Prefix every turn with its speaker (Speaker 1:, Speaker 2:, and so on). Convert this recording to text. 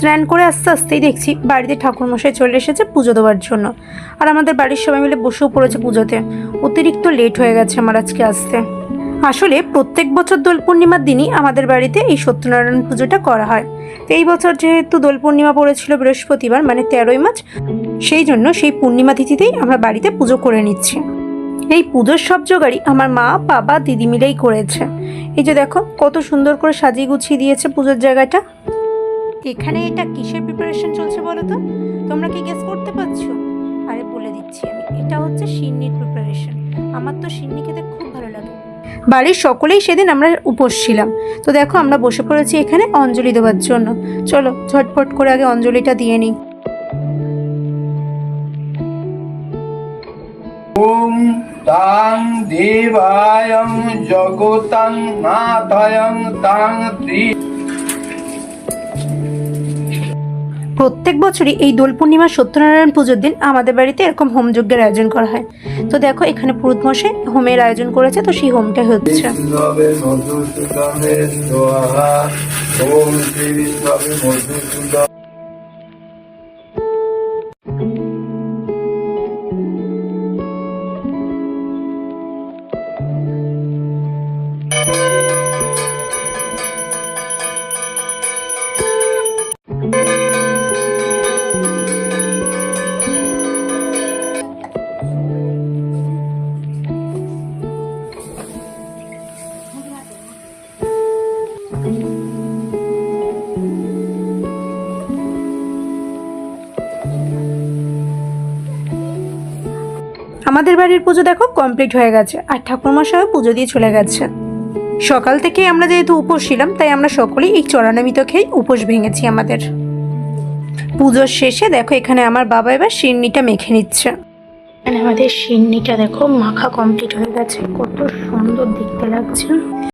Speaker 1: স্নান করে আস্তে আস্তেই দেখছি বাড়িতে ঠাকুরমশাই চলে এসেছে পুজো দেওয়ার জন্য। আর আমাদের বাড়ির সবাই মিলে বসেও পড়েছে পুজোতে। অতিরিক্ত লেট হয়ে গেছে আমার আজকে আসতে। আসলে প্রত্যেক বছর দোল পূর্ণিমার দিনই আমাদের বাড়িতে এই সত্যনারায়ণ পুজোটা করা হয়। এই বছর যেহেতু দোল পূর্ণিমা পড়েছিল বৃহস্পতিবার মানে তেরোই মার্চ, সেই জন্য সেই পূর্ণিমা তিথিতেই আমরা বাড়িতে পুজো করে নিচ্ছি। এই পুজোর সব জোগাড়ই আমার মা, বাবা, দিদি মিলেই করেছে। এই যে দেখো, কত সুন্দর করে সাজিয়ে গুছিয়ে দিয়েছে পুজোর জায়গাটা। এখানে এটা কিসের প্রিপারেশন চলছে বলো তো? তোমরা কি গেস করতে পারছ? আরে বলে দিচ্ছি আমি, এটা হচ্ছে সিন্নির প্রিপারেশন আমার তো সিন্নি খেতে খুব ভালো লাগে। বাড়ির সকলেই সেদিন আমরা উপোস ছিলাম। তো দেখো, আমরা বসে পড়েছি এখানে অঞ্জলি দেওয়ার জন্য। চলো, ঝটপট করে আগে অঞ্জলিটা দিয়ে নিই।
Speaker 2: ওম তাং দেবায়ং জগতাং নাথায়ং তাং ত্রি
Speaker 1: প্রত্যেক বছরই এই দোল পূর্ণিমা সত্যনারায়ণ পুজোর দিন আমাদের বাড়িতে এরকম হোম যজ্ঞের আয়োজন করা হয়। তো দেখো, এখানে পুরুত মশাই হোমের আয়োজন করেছে, তো সেই হোমটা হচ্ছে।
Speaker 2: ওম শ্রী
Speaker 1: আমাদের বাড়ির পুজো দেখো কমপ্লিট হয়ে গেছে, আর ঠাকুরমশাইও পুজো দিয়ে চলে গেছে। সকাল থেকে আমরা যেহেতু উপোস ছিলাম, তাই আমরা সকলেই এই চরণামিত খেয়ে উপোস ভেঙেছি আমাদের। পুজোর শেষে দেখো এখানে আমার বাবা এবার সিন্নিটা মেখে নিচ্ছে। আমাদের সিন্নিটা দেখো মাখা কমপ্লিট হয়ে গেছে, কত সুন্দর দেখতে লাগছে।